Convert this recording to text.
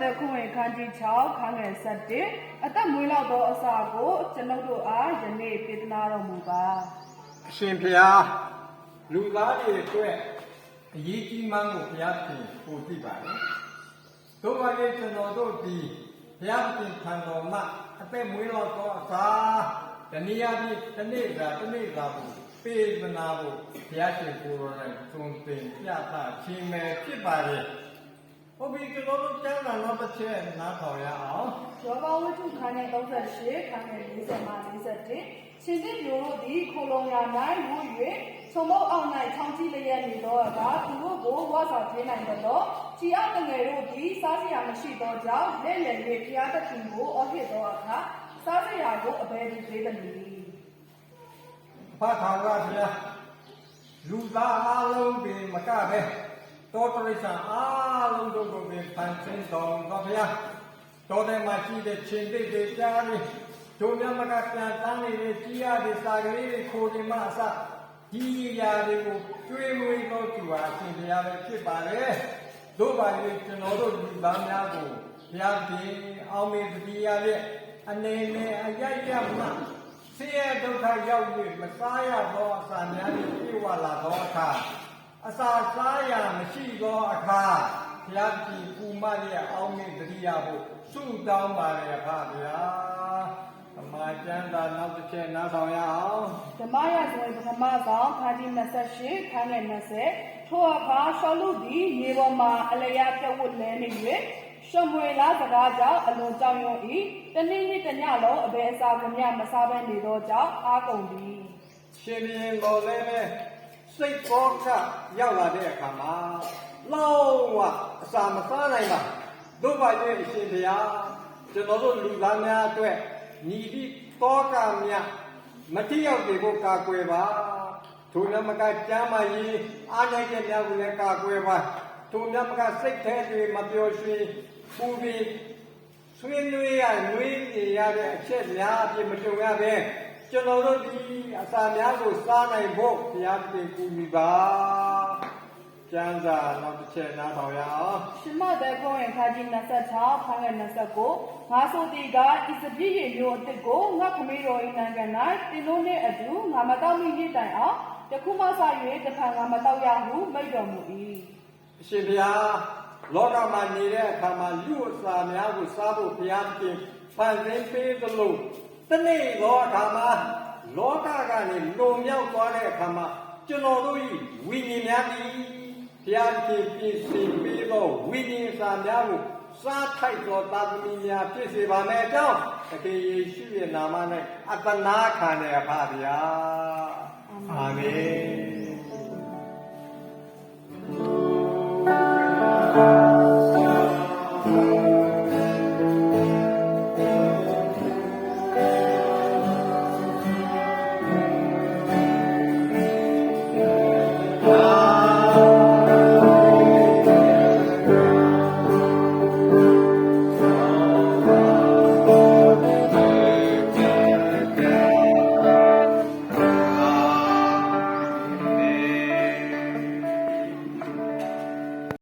သက်ခွင့်ဝင်ခန်းကြီး6ခန်းငယ်7အသက်မွေးလောက်သောအစာကိုကျွန်ုပ်တို့အားယနေ့ပေးသနာတော်မူပါအရှင်ဖျားလူသားတွေအတွက်အရေးကြီးမှန်းကိုဘုရားရှင်ပို့သိပါတယ်။တို့ပါလေကျွန်တော်တို့ဒီဘုရားရှင်ထံတော်မှာအသက်မွေးတော့သောအစာတနည်းအားဖြင့်တစ်နေ့သာတစ်နေ့သာကို ပေးမနာဖို့ဘုရားရှင်ကိုယ်တော်နဲ့သွန်သင်ပြသခြင်းပဲဖြစ်ပါလေ။ဟုတ်ပြီကျွန်တော်တို့ကျမ်းစာတော့တစ်ချက်နားထောင်ရအောင်ယောဘဝတ္ထုခန်းငယ်38ခန်းငယ်40မှ41ရှင်သစ်မျိုးတို့သည်ခိုလုံရာ၌ဝှ၍ချုံမုတ်အောင်၌ချောင်းကြီးလျက်နေသောအခါသူတို့ကိုဝါစာပြေးနိုင်သောကြည်အပ်ငယ်တို့သည်စားစရာမရှိသောကြောင့်လက်လက်၍ဖျားသခင်ကိုအော်ဟစ်သောအခါစားစရာကိုအဘယ်သူပေးသနည်း ဖတ်ထာဝရဘုရားလူသားအလုံးပင်မကပဲတောတရိစ္ဆာန်အလုံးတို့ကိုပင်ဖန်ဆင်းတော်မူသောဘုရားတောထဲမှာရှိတဲ့ခြင်တိတ်တွေကြားတွေတို့များမကပြန်တန်းနေတဲ့ကြီးရတဲ့စာကလေးတွေခိုနေမှအစကြီးရာတွေကိုတွေးမွေးသောသူဟာအရှင်ဘုရားပဲဖြစ်ပါလေတို့ပါလေကျွန်တော်တို့လူသားများကိုဘုရားရှင်အောင်မေတတိယရဲ့အနေနဲ့အယက်ရမှ ဆင်းရဲဒုက္ခရောက်၍မစားရသောအစာများနှင့်ပြေဝလာသောအခါအစာစားရမရှိသောအခါဘုရားကြည်ပူမရဲ့အောင်းမြင့်တရိယာဖို့ဆုတောင်းပါရဖဗျာသမာကျမ်းသာနောက်တစ်ချက်နားဆောင်ရအောင်ဓမ္မရဇဝင်ပထမဆောင်ခန်းကြီး28ခန်းငယ်20ထိုအခါရှောလူသည်မြေပေါ်မှအလျာပြတ်ဝတ်လဲနေ၍ ရှမွေလာစကားကြောင့်အလွန်ကြောက်ရွံ့၏တနေ့နေ့တစ်ညလုံးအဘယ်အစာကမျမစားဘဲနေသောကြောင့်အာကုန်သည်ရှင်ဘုရင်တော်လည်းပဲစိတ်ကောကရောက်လာတဲ့အခါမှာလုံးဝအစာမစားနိုင်ပါတို့ပါရဲ့အရှင်ဘုရားကျွန်တော်တို့လူသားများအတွက်ညီတိတောကမြတ်မတိရောက်သေးဖို့ကာကွယ်ပါထိုနမကကျမ်းမာရေးအားနိုင်တဲ့များကိုလည်းကာကွယ်ပါ ထိုနမကစိတ်แท้တွေမပျော်ရွှင်ပူပြီးဆွေးနွေးရနှွေးနေရတဲ့အချက်များအပြင်မကြုံရပဲကျွန်တော်တို့ဒီအစာများကိုစားနိုင်ဖို့ဘုရားတင်ကူမိပါကျမ်းစာနောက်တစ်ချက်နားထောင်ရအောင်ရှင်မသက်ခွင့်ဝင်ခန်းကြီး26ခန်းငယ်29ငါဆိုသည်ကဣသပြည့်ရေမျိုးအစ်စ်ကိုငါခမေတော်၏နိုင်ငံ၌တင်လို့နှင့်အတူငါမတောက်မိနေ့တိုင်အောင်တခုမှစ၍တဖန်ငါမတောက်ရဟုမိန့်တော်မူ၏ အရှင်ဘုရားလောကမှာနေတဲ့အခါမှာလူအစာများကိုစားဖို့ဘုရားပြင်ဖန်ဆင်းပေးသလိုတနေ့သောအခါမှာလောကကနေလုံမြောက်သွားတဲ့အခါမှာကျွန်တော်တို့ဤဝိညာဉ်များသည်ဘုရားပြင်ပြင်ဆင်ပေးသောဝိညာဉ်စာများကိုစားထိုက်သောသာသမီများဖြစ်စေပါမယ်အကြောင်းတကယ်ယေရှုရဲ့နာမ၌အတနာခံရပါဗျာအာမင်